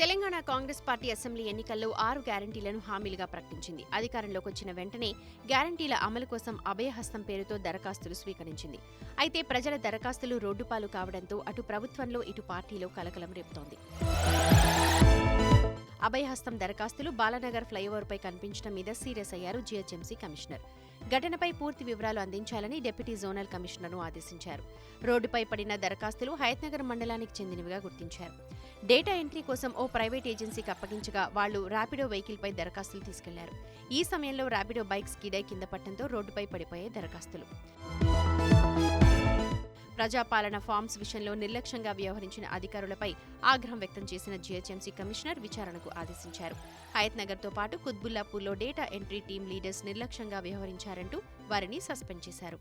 Telangana Congress party assembly ఎన్నికల్లో ఆరు గ్యారంటీలను హామీలుగా ప్రకటించింది. అధికారంలోకి వచ్చిన వెంటనే గ్యారంటీల అమలు కోసం అభయహస్తం పేరుతో దరఖాస్తులు స్వీకరించింది. అయితే ప్రజల దరఖాస్తులు రోడ్డుపాలు కావడంతో అటు ప్రభుత్వంలో ఇటు పార్టీలో కలకలం రేపుతోంది. అభయహస్తం దరఖాస్తులు బాలానగర్ ఫ్లైఓవర్పై కనిపించడం మీద సీరియస్ అయ్యారు జీహెచ్ఎంసీ కమిషనర్. ఘటనపై పూర్తి వివరాలు అందించాలని డిప్యూటీ జోనల్ కమిషనర్ను ఆదేశించారు. రోడ్డుపై పడిన దరఖాస్తులు హయత్నగర్ మండలానికి చెందినవిగా గుర్తించారు. డేటా ఎంట్రీ కోసం ఓ ప్రైవేట్ ఏజెన్సీకి అప్పగించగా వాళ్ళు ర్యాపిడో వెహికల్పై దరఖాస్తులు తీసుకెళ్ళారు. ఈ సమయంలో ర్యాపిడో బైక్ స్కిడై కింద పట్టడంతో రోడ్డుపై పడిపోయే దరఖాస్తులు. ప్రజాపాలన ఫార్మ్స్ విషయంలో నిర్లక్ష్యంగా వ్యవహరించిన అధికారులపై ఆగ్రహం వ్యక్తం చేసిన జీహెచ్ఎంసీ కమిషనర్ విచారణకు ఆదేశించారు. హయత్ నగర్తో పాటు కుత్బుల్లాపూర్లో డేటా ఎంట్రీ టీం లీడర్స్ నిర్లక్ష్యంగా వ్యవహరించారంటూ వారిని సస్పెండ్ చేశారు.